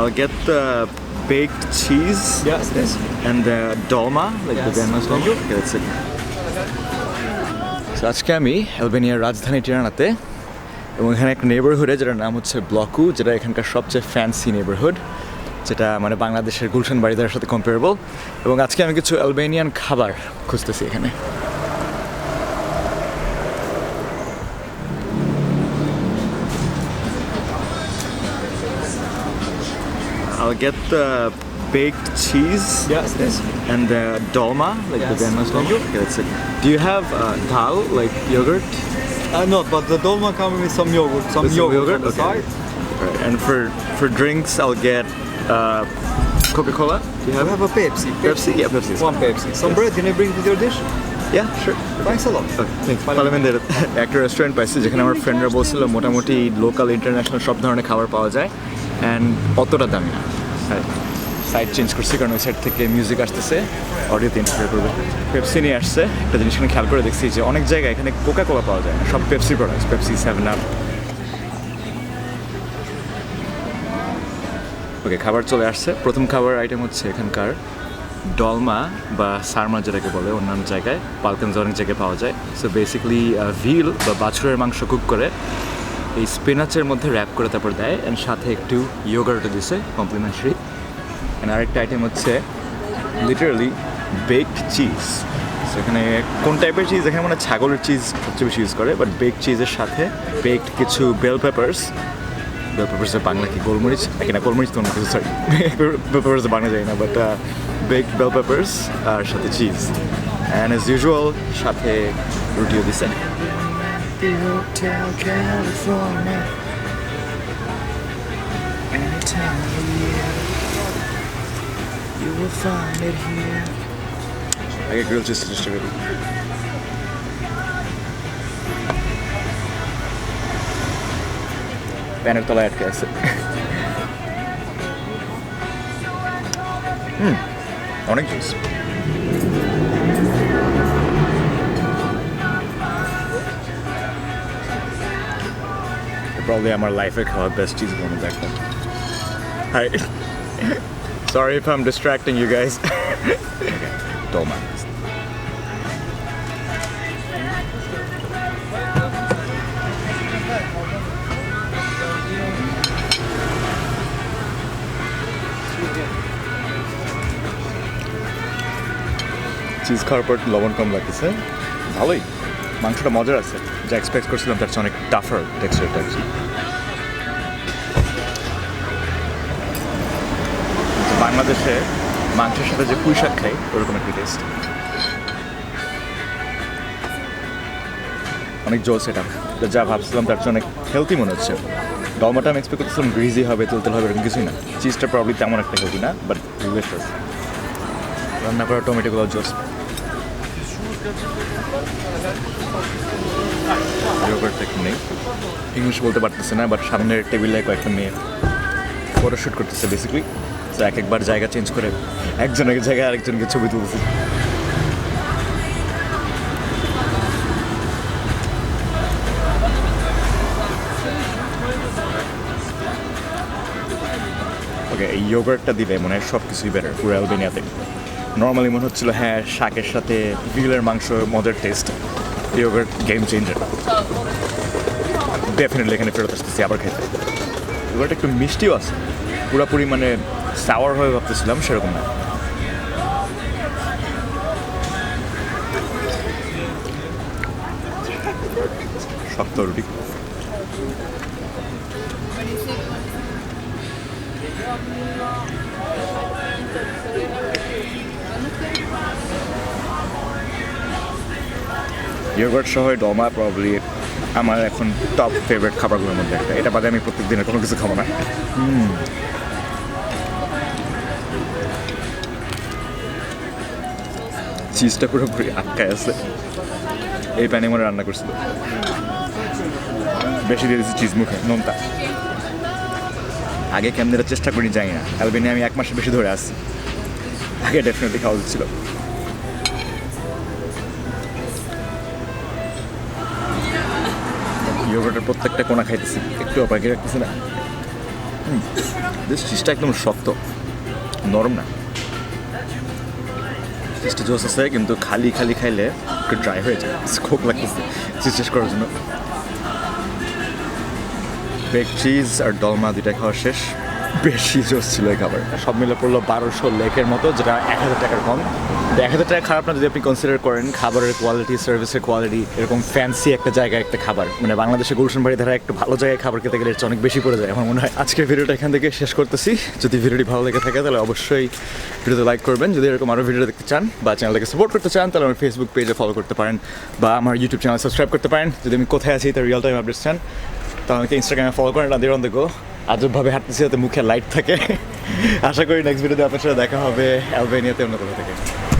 I'll get the baked cheese Yes, this. and the dolma, like yes. the Yes. grandma's dolma. Okay, that's it. So, আজকে আমি অ্যালবেনিয়ার রাজধানী টিরানাতে এবং এখানে একটা নেবারহুডে যেটার নাম হচ্ছে ব্লকু যেটা এখানকার সবচেয়ে ফ্যান্সি নেবারহুড যেটা মানে বাংলাদেশের গুলশান বাড়িদারের সাথে কম্পেয়ারেবল এবং আজকে আমি কিছু অ্যালবেনিয়ান খাবার খুঁজতেছি এখানে I'll get the baked cheese Yes, this. and the dolma, like the Yes. grandma's dolma. Okay, that's it. Do you have uh, dal, like yogurt? Uh, no, but the dolma coming with some yogurt, some With some yogurt, yogurt? on the Okay. side. Right. And for for drinks, I'll get uh, Coca-Cola. Do you We have? have a Pepsi. Pepsi? Yeah, Pepsi is One Pepsi. Some bread. Can you bring with your dish? Yeah, sure. Thanks a lot. পার্লামেন্টের একটা restaurant পাইছি যেখানে আমার ফ্রেন্ডরা বলছিল মোটামুটি local international সব ধরনের খাবার পাওয়া যায় অ্যান্ড অতটা দামি না সাইড চেঞ্জ করছি কারণ ওই সাইড থেকে মিউজিক আসতেছে অডিওতে ইন্টারফেয়ার করবে। পেপসি নিয়ে আসছে, একটা জিনিস খেয়াল করে দেখছি যে অনেক জায়গায় এখানে কোকা কোলা পাওয়া যায় না, সব Pepsi products Pepsi seven up okay খাবার চলে আসছে। প্রথম খাবার আইটেম হচ্ছে এখানকার ডলমা বা সারমা যেটাকে বলে অন্যান্য জায়গায়। পালকেন্স অনেক জায়গায় পাওয়া যায়। সো বেসিক্যালি ভিল বা বাছুরের মাংস কুক করে। এই স্পিনাচের মধ্যে র্যাপ করে তারপর দেয় অ্যান্ড সাথে একটু ইয়োগার্টও দিছে কমপ্লিমেন্টারি অ্যান্ড আরেকটা আইটেম হচ্ছে লিটারালি বেকড চিজ সেখানে কোন টাইপের চিজ এখানে মানে ছাগলের চিজ সবচেয়ে বেশি ইউজ করে বাট বেক চিজের সাথে বেকড কিছু বেল পেপার্স বেল পেপার্সের বাংলা কি? গোলমরিচ? নাকি না গোলমরিচ তো কিছু সরি বেল পেপার্স বাংলা যায় না বাট বেক বেল পেপার্স আর সাথে চিজ অ্যান্ড এজ ইউজুয়াল সাথে রুটিও দিছে। Hotel California. Any time of year, you will find it here. আগে গ্রিল চিজ চেষ্টা করি প্যানের তলায় আটকে আছে হুম অনেক জুস Probably আমার লাইফে খাওয়া বেস্ট চিজ মনে একটা Hi. Sorry if I'm distracting you guys. Don't mind. Cheese খাওয়ার পর লবণ কম লাগতেছে ভালোই মাংসটা মজার আছে যা এক্সপেক্ট করছিলাম তার চেয়ে অনেক টাফার টেক্সচারটা বাংলাদেশে মাংসের সাথে যে পুঁই শাক খাই, ওরকম একটা টেস্ট অনেক জোস এটা যা ভাবছিলাম তার জন্য অনেক হেলদি মনে হচ্ছে। ডলমাটা আমি এক্সপেক্ট করতেছিলাম গ্রিজি হবে তেল তেল হবে, এরকম কিছুই না। চিজটা প্রবলি তেমন একটা হেলদি না বাট রিলেটেড রান্না করা টমেটোগুলো জোস। নেই ইংলিশ বলতে পারতেছে না বাট সামনের টেবিলে কয়েকটা মেয়ে ফটোশ্যুট করতেছে বেসিক্যালি তো এক একবার জায়গা চেঞ্জ করে একজন এক জায়গায় আরেকজনকে ছবি তুলতেছে ওকে এই ইয়োগার্টটা দিলে মনে হয় সব কিছুই বেটার পুরো অ্যালবেনিয়াতে। নর্মালি মনে হচ্ছিল হ্যাঁ শাকের সাথে বিলের মাংস মজার taste yogurt game changer definitely এখানে ফেরত আসতেছি, আবার খেতে। ইয়োগার্ট একটু মিষ্টিও আছে। পুরোপুরি মানে সাওয়ার হয়ে ভাবতেছিলাম, সেরকম না। শক্ত রুটি। ইয়োগার্ট সহ ডমা প্রবলি আমার এখন টপ ফেভারিট খাবারগুলোর মধ্যে একটা। এটা বাদে আমি প্রত্যেক দিনের কোনো কিছু খাব না। চিজটা পুরোপুরি আটকায় আছে। এই প্যানে মনে রান্না করছিল। বেশি দিয়ে দিয়েছি চিজ মুখে, নোনতা। আগে কেমন চেষ্টা করি যাই না। অ্যালবেনি আমি এক মাসের বেশি ধরে আসছি আগে ডেফিনেটলি খাওয়া দিচ্ছিল ইয়োগার্টের প্রত্যেকটা কোনা খাইতেছি, একটু অপাকে রাখতেছি না। দিস চিজটা একদম শক্ত, নরম না। চিজটা জোস আছে, কিন্তু খালি খালি খাইলে একটু ড্রাই হয়ে যায়। খুব লাগতেছে। শেষ করার জন্য। বেক চিজ আর ডলমা দুইটা খাওয়া শেষ। বেশি জোস ছিল এই খাবার। সব মিলে পড়ল বারোশো লেকের মতো, যেটা এক হাজার টাকার কম। এক হাজার টাকা খারাপ না যদি আপনি কনসিডার করেন, খাবারের কোয়ালিটি সার্ভিসের কোয়ালিটি এরকম ফ্যান্সি একটা জায়গায় একটা খাবার। মানে বাংলাদেশে গুলশন বাড়ি ধারা একটা ভালো জায়গায় খাবার খেতে গেলে অনেক বেশি পড়ে যায়, আমার মনে হয়। আজকের ভিডিওটা এখান থেকে শেষ করতেছি। যদি ভিডিওটি ভালো লেগে থাকে, তাহলে অবশ্যই ভিডিওতে লাইক করবেন। যদি এরকম আরও ভিডিও দেখতে চান বা চ্যানেলটাকে সাপোর্ট করতে চান, তাহলে আমার ফেসবুক পেজে ফলো করতে পারেন বা আমার ইউটিউব চ্যানেল সাবস্ক্রাইব করতে পারেন। যদি আমি কোথায় আছি, তার রিয়েল টাইম আপডেটস চান তো আমাকে ইনস্টাগ্রামে ফলো করেন আদের অন আজবভাবে হাঁটতেছি যাতে মুখে লাইট থাকে। আশা করি নেক্সট ভিডিওতে আপনার সাথে দেখা হবে। অ্যালবেনিয়াতে অন্য কোথাও থেকে।